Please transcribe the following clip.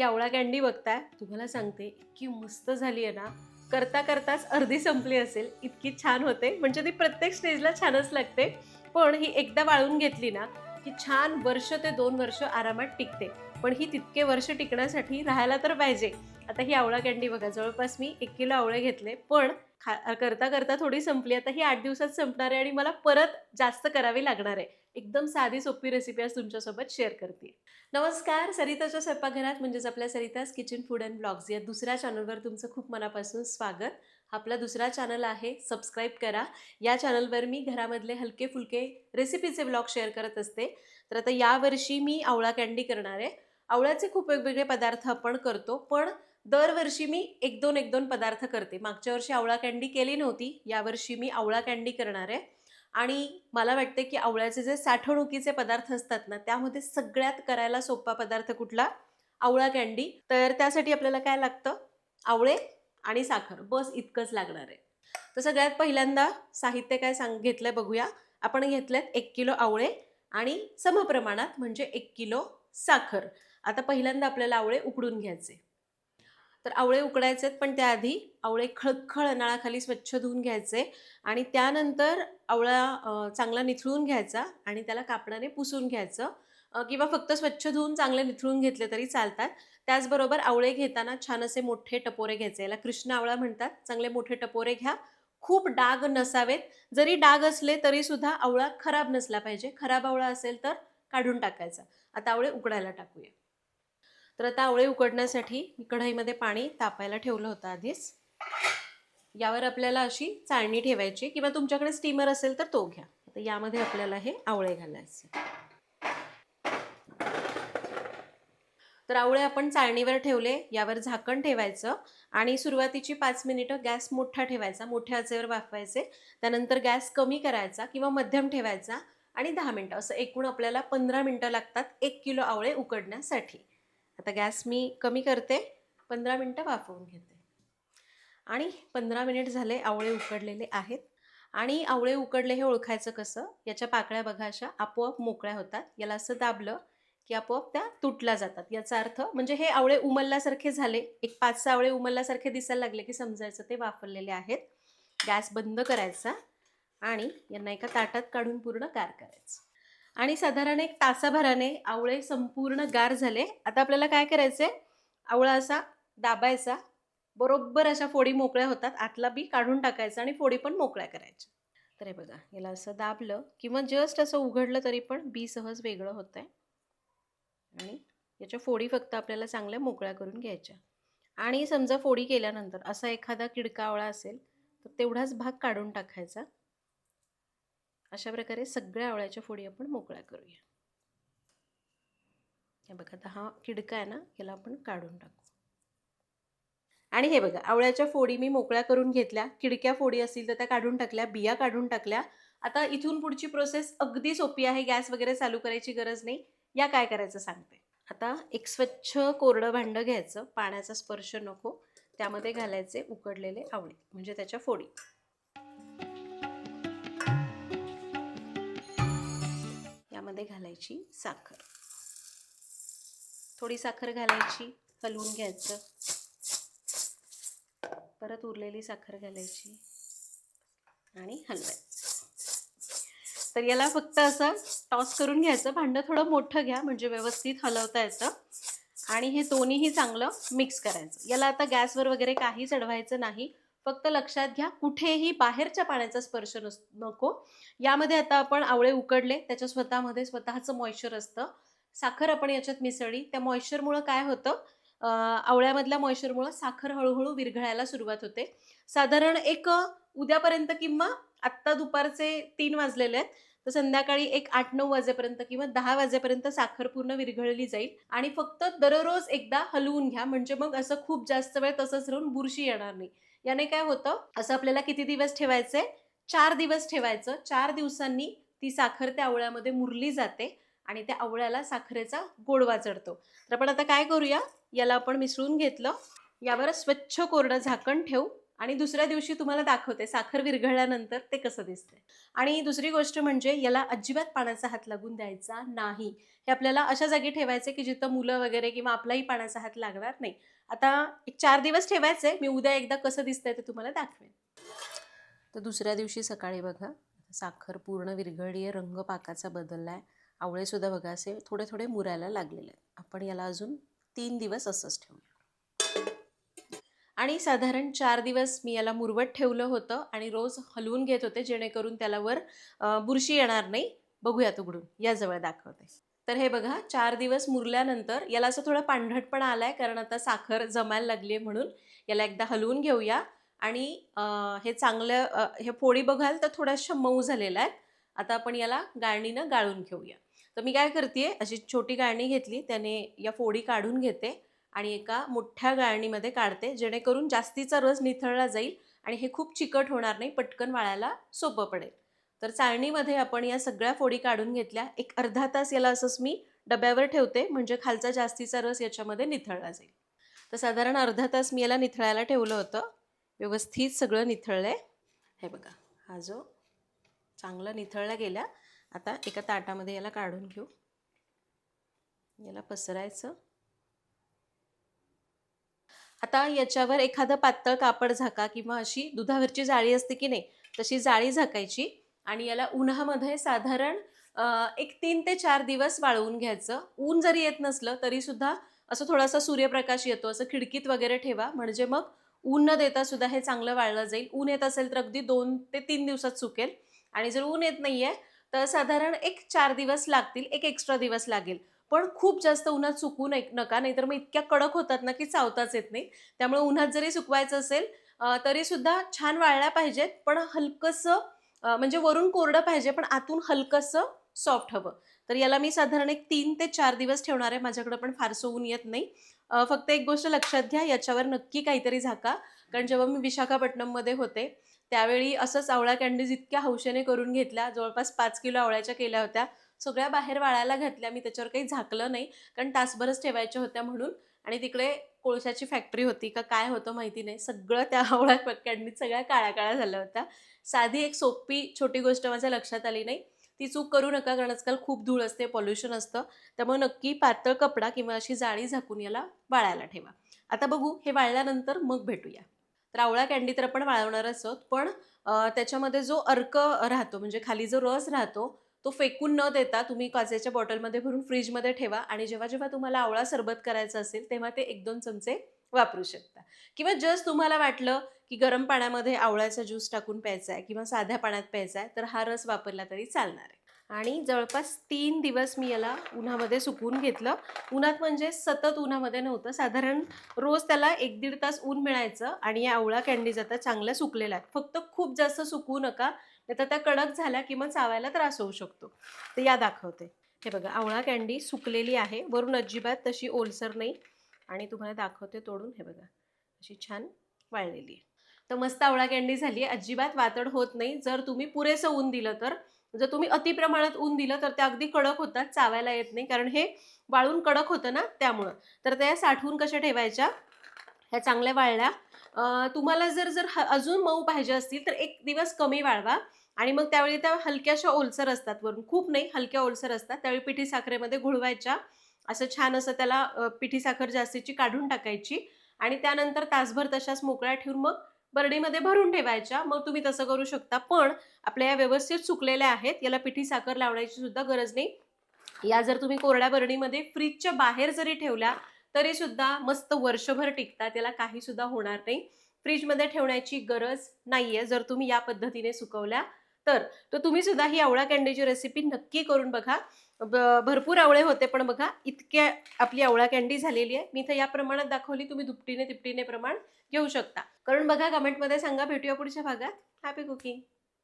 ही आवळा कॅन्डी बघताय तुम्हाला सांगते इतकी मस्त झाली आहे ना. करता करताच अर्धी संपली असेल इतकी छान होते. म्हणजे ती प्रत्येक स्टेजला छानच लागते. पण ही एकदा वाळून घेतली ना की छान वर्ष ते दोन वर्ष आरामात टिकते. पण ही तितके वर्ष टिकण्यासाठी राहायला तर पाहिजे. आता ही आवळा कॅन्डी बघा जवळपास मी एक किलो आवळे घेतले. पण खा करता करता थोडी संपली. आता ही आठ दिवसात संपणार आहे आणि मला परत जास्त करावी लागणार आहे. एकदम साधी सोपी रेसिपी आज तुमच्यासोबत शेअर करते. नमस्कार सरिताच्या स्वयंपाकघरात म्हणजेच आपल्या Sarita's kitchen food and blogs या दुसऱ्या चॅनलवर तुमचं खूप मनापासून स्वागत. आपला दुसरा चॅनल आहे सबस्क्राईब करा. या चॅनलवर मी घरामधले हलके फुलके रेसिपीचे ब्लॉग शेअर करत असते. तर आता यावर्षी मी आवळा कँडी करणार आहे. आवळ्याचे खूप वेगवेगळे पदार्थ आपण करतो पण दरवर्षी मी एक दोन एक दोन पदार्थ करते. मागच्या वर्षी आवळा कँडी केली नव्हती यावर्षी मी आवळा कँडी करणार आहे. आणि मला वाटते की आवळ्याचे जे साठवणुकीचे पदार्थ असतात ना त्यामध्ये सगळ्यात करायला सोपा पदार्थ कुठला? आवळा कँडी तर त्यासाठी आपल्याला काय लागतं? आवळे आणि साखर. बस इतकंच लागणार आहे. तर सगळ्यात पहिल्यांदा साहित्य काय सांग घेतलंय बघूया. आपण घेतलेत एक किलो आवळे आणि समप्रमाणात म्हणजे एक किलो साखर. आता पहिल्यांदा आपल्याला आवळे उकडून घ्यायचे. तर आवळे उकडायचे आहेत पण त्याआधी आवळे खळखळ नळाखाली स्वच्छ धुवून घ्यायचे आणि त्यानंतर आवळा चांगला निथळून घ्यायचा आणि त्याला कापडाने पुसून घ्यायचं. किंवा फक्त स्वच्छ धुवून चांगले निथळून घेतले तरी चालतात. त्याचबरोबर आवळे घेताना छान असे मोठे टपोरे घ्यायचे. याला कृष्ण आवळा म्हणतात. चांगले मोठे टपोरे घ्या. खूप डाग नसावेत. जरी डाग असले तरी सुद्धा आवळा खराब नसला पाहिजे. खराब आवळा असेल तर काढून टाकायचा. आता आवळे उकडायला टाकूया. तर आता आवळे उकडण्यासाठी कढईमध्ये पाणी तापायला ठेवलं होतं आधीच. यावर आपल्याला अशी चाळणी ठेवायची किंवा तुमच्याकडे स्टीमर असेल तर तो घ्या. आता यामध्ये आपल्याला हे आवळे घालायचे तर आवळे आपण चाळणीवर ठेवले. यावर झाकण ठेवायचं. आणि सुरुवातीची पाच मिनिटं गॅस मोठा ठेवायचा. मोठ्या आचेवर वाफवायचे. त्यानंतर गॅस कमी करायचा किंवा मध्यम ठेवायचा. आणि दहा मिनटं. असं एकूण आपल्याला पंधरा मिनटं लागतात एक किलो आवळे उकडण्यासाठी. आता गॅस मी कमी करते पंधरा मिनटं वाफवून घेते. आणि पंधरा मिनिट झाले आवळे उकडलेले आहेत. आणि आवळे उकडले हे ओळखायचं कसं? याच्या पाकळ्या बघा अशा आपोआप मोकळ्या होतात. याला असं दाबलं की आपोआप त्या तुटल्या जातात. याचा अर्थ म्हणजे हे आवळे उमलल्यासारखे झाले. एक पाच सहा आवळे उमलल्यासारखे दिसायला लागले की समजायचं ते वापरलेले आहेत. गॅस बंद करायचा आणि यांना एका ताटात काढून पूर्ण गार करायचं. आणि साधारण एक तासाभराने आवळे संपूर्ण गार झाले. आता आपल्याला काय करायचंय? आवळा असा दाबायचा. बरोबर अशा फोडी मोकळ्या होतात. आतला बी काढून टाकायचा आणि फोडी पण मोकळ्या करायच्या. तर हे बघा याला असं दाबलं किंवा जस्ट असं उघडलं तरी पण बी सहज वेगळं होत आहे आणि याच्या फोडी फक्त आपल्याला चांगल्या मोकळ्या करून घ्यायच्या. आणि समजा फोडी केल्यानंतर असा एखादा किडका आवळा असेल तर तेवढाच भाग काढून टाकायचा. अशा प्रकारे सगळ्या आवळ्याच्या फोडी आपण मोकळ्या करूया. हे बघा आता हा किडका आहे ना याला आपण काढून टाकू. आणि हे बघा आवळ्याच्या फोडी मी मोकळ्या करून घेतल्या. किडक्या फोडी असतील तर त्या काढून टाकल्या बिया काढून टाकल्या. आता इथून पुढची प्रोसेस अगदी सोपी आहे गॅस वगैरे चालू करायची गरज नाही. या काय करायचं सांगते. आता एक स्वच्छ कोरडं भांडं घ्यायचं पाण्याचा स्पर्श नको. त्यामध्ये घालायचे उकडलेले आवळे म्हणजे त्याच्या फोडी. त्यामध्ये घालायची साखर. थोडी साखर घालायची हलवून घ्यायचं. परत उरलेली साखर घालायची आणि हलवायचं. तर याला फक्त असं टॉस करून घ्यायचं. भांडं थोडं मोठं घ्या म्हणजे व्यवस्थित हलवता येतं. आणि हे दोन्हीही चांगलं मिक्स करायचं. याला आता गॅसवर वगैरे काही चढवायचं नाही. फक्त लक्षात घ्या कुठेही बाहेरच्या पाण्याचा स्पर्श नस नको. यामध्ये आता आपण आवळे उकडले त्याच्या स्वतःमध्ये स्वतःचं मॉइश्चर असतं. साखर आपण याच्यात मिसळली त्या मॉइश्चरमुळं काय होतं? आवळ्यामधल्या मॉइश्चरमुळं साखर हळूहळू विरघळायला सुरुवात होते. साधारण एक उद्यापर्यंत किंवा आत्ता दुपारचे तीन वाजलेले आहेत तर संध्याकाळी एक आठ नऊ वाजेपर्यंत किंवा दहा वाजेपर्यंत साखर पूर्ण विरघळली जाईल. आणि फक्त दररोज एकदा हलवून घ्या म्हणजे मग असं खूप जास्त वेळ तसंच राहून बुरशी येणार नाही. याने काय होतं? असं आपल्याला किती दिवस ठेवायचंय? चार दिवस ठेवायचं. चार दिवसांनी ती साखर त्या आवळ्यामध्ये मुरली जाते आणि त्या आवळ्याला साखरेचा गोडवा चढतो तर आपण आता काय करूया? याला आपण मिसळून घेतलं. यावर स्वच्छ कोरडं झाकण ठेवू. आणि दुसऱ्या दिवशी तुम्हाला दाखवते साखर विरघळल्यानंतर ते कसं दिसतंय. आणि दुसरी गोष्ट म्हणजे याला अजिबात पाण्याचा हात लागून द्यायचा नाही. हे आपल्याला अशा जागी ठेवायचे की जिथं मुलं वगैरे किंवा आपलाही पाण्याचा हात लागणार नाही. आता एक चार दिवस ठेवायचे मी उद्या एकदा कसं दिसतंय ते तुम्हाला दाखवेन. तर दुसऱ्या दिवशी सकाळी बघा साखर पूर्ण विरघळली आहे रंग पाकाचा बदलला आहे आवळेसुद्धा बघा असे थोडे थोडे मुरायला लागलेले आहेत. आपण याला अजून तीन दिवस असंच ठेवू आणि साधारण चार दिवस मी याला मुरवट ठेवलं होतं आणि रोज हलवून घेत होते जेणेकरून त्याला वर बुरशी येणार नाही. बघूयात उघडून. या जवळ दाखवते. तर हे बघा चार दिवस मुरल्यानंतर याला असं थोडा पांढरटपणा आहे कारण आता साखर जमायला लागली आहे म्हणून. याला एकदा हलवून घेऊया. आणि हे चांगलं हे फोडी बघाल तर थोड्याशा मऊ झालेला आहे. आता आपण याला गाळणीनं गाळून घेऊया. तर मी काय करते अशी छोटी गाळणी घेतली. त्याने या फोडी काढून घेते. आणि एका मोठ्या गाळणीमध्ये काढते जेणेकरून जास्तीचा रस निथळला जाईल आणि हे खूप चिकट होणार नाही पटकन वाळायला सोपं पडेल. तर चाळणीमध्ये आपण या सगळ्या फोडी काढून घेतल्या. एक अर्धा तास याला असंच मी डब्यावर ठेवते म्हणजे खालचा जास्तीचा रस याच्यामध्ये निथळला जाईल. तर साधारण अर्धा तास मी याला निथळायला ठेवलं होतं. व्यवस्थित सगळं निथळलं आहे हे बघा हा जो चांगला निथळला गेला आता एका ताटामध्ये याला काढून घेऊ. याला पसरायचं. आता याच्यावर एखादं पातळ कापड झाका किंवा अशी दुधावरची जाळी असते की नाही तशी जाळी झाकायची आणि याला उन्हामध्ये साधारण एक तीन ते चार दिवस वाळवून घ्यायचं. ऊन जरी येत नसलं तरीसुद्धा असं थोडासा सूर्यप्रकाश येतो असं खिडकीत वगैरे ठेवा. म्हणजे मग ऊन न देता सुद्धा हे चांगलं वाळलं जाईल. ऊन येत असेल तर अगदी दोन ते तीन दिवसात सुकेल. आणि जर ऊन येत नाही आहे तर साधारण एक चार दिवस लागतील एक एक्स्ट्रा दिवस लागेल. पण खूप जास्त उन्हात सुकू नाही नका. नाहीतर मग इतक्या कडक होतात ना की चावताच येत नाही. त्यामुळे उन्हात जरी सुकवायचं असेल तरीसुद्धा छान वाळल्या पाहिजेत. पण हलकंसं म्हणजे वरून कोरडं पाहिजे पण आतून हलकंसं सॉफ्ट हवं. तर याला मी साधारण एक तीन ते चार दिवस ठेवणार आहे. माझ्याकडं पण फारसं ऊन येत नाही. फक्त एक गोष्ट लक्षात घ्या याच्यावर नक्की काहीतरी झाका. कारण जेव्हा मी विशाखापट्टणममध्ये होते त्यावेळी असंच आवळा कॅन्डीज इतक्या हौशेने करून घेतल्या. जवळपास पाच किलो आवळ्याच्या केल्या होत्या. सगळ्या बाहेर वाळायला घातल्या मी त्याच्यावर काही झाकलं नाही कारण तासभरच ठेवायच्या होत्या म्हणून. आणि तिकडे कोळशाची फॅक्टरी होती का काय होतं माहिती नाही. सगळं त्या आवळ्या कॅन्डीज सगळ्या काळ्या काळ्या झाल्या होत्या. साधी एक सोपी छोटी गोष्ट माझ्या लक्षात आली नाही. ती चूक करू नका कारण आजकाल खूप धूळ असते पॉल्युशन असतं. त्यामुळे नक्की पातळ कपडा किंवा अशी जाळी झाकून याला वाळायला ठेवा. आता बघू हे वाळल्यानंतर मग भेटूया. तर आवळा कॅन्डी तर आपण वाळवणारच आहोत पण त्याच्यामध्ये जो अर्क राहतो म्हणजे खाली जो रस राहतो तो फेकून न देता तुम्ही काचेच्या बॉटलमध्ये भरून फ्रीजमध्ये ठेवा आणि जेव्हा जेव्हा तुम्हाला आवळा सरबत करायचं असेल तेव्हा ते एक दोन चमचे वापरू शकता. किंवा जस्ट तुम्हाला वाटलं की गरम पाण्यामध्ये आवळ्याचा ज्यूस टाकून प्यायचा आहे किंवा साध्या पाण्यात प्यायचा आहे तर हा रस वापरला तरी चालणार आहे. आणि जवळपास तीन दिवस मी याला उन्हामध्ये सुकवून घेतलं. उन्हात म्हणजे सतत उन्हामध्ये नव्हतं. साधारण रोज त्याला एक दीड तास ऊन मिळायचं आणि या आवळा कॅन्डीज आता चांगल्या सुकलेल्या आहेत. फक्त खूप जास्त सुकवू नका. नाही तर त्या कडक झाल्या की मग चावायला त्रास होऊ शकतो. तर या दाखवते. हे बघा आवळा कँडी सुकलेली आहे. वरून अजिबात तशी ओलसर नाही. आणि तुम्हाला दाखवते तोडून. हे बघा अशी छान वाळलेली आहे. तर मस्त आवळा कँडी झाली आहे. अजिबात वातड होत नाही. जर तुम्ही पुरेसं ऊन दिलं तर जर तुम्ही अति प्रमाणात ऊन दिलं तर त्या अगदी कडक होतात. चावायला येत नाही. कारण हे वाळून कडक होतं ना त्यामुळं. तर त्या साठवून कशा ठेवायच्या? ह्या चांगल्या वाळल्या. तुम्हाला जर जर अजून मऊ पाहिजे असतील तर एक दिवस कमी वाळवा. आणि मग त्यावेळी त्या हलक्याशा ओलसर असतात वरून. खूप नाही हलक्या ओलसर असतात. त्यावेळी पिठी साखरेमध्ये घुळवायच्या असं छान असं त्याला पिठी साखर जास्तीची काढून टाकायची. आणि त्यानंतर तासभर तशाच मोकळ्या ठेवून मग बरडीमध्ये भरून ठेवायच्या. मग तुम्ही तसं करू शकता. पण आपल्या या व्यवस्थित सुकलेल्या आहेत. याला पिठी साखर लावण्याची सुद्धा गरज नाही. या जर तुम्ही कोरड्या बरडीमध्ये फ्रीजच्या बाहेर जरी ठेवल्या तरी सुद्धा मस्त वर्षभर टिकतात त्याला काही सुद्धा होणार नाही. फ्रीजमध्ये ठेवण्याची गरज नाहीये जर तुम्ही या पद्धतीने सुकवल्या तर. तर तुम्ही सुद्धा ही आवळा कॅन्डीची रेसिपी नक्की करून बघा. भरपूर आवळे होते पण बघा इतक्या आपली आवळा कॅन्डी झालेली आहे. मी इथं या प्रमाणात दाखवली तुम्ही दुपटीने तिपटीने प्रमाण घेऊ शकता. कारण बघा कमेंटमध्ये सांगा भेटूया पुढच्या भागात. Happy cooking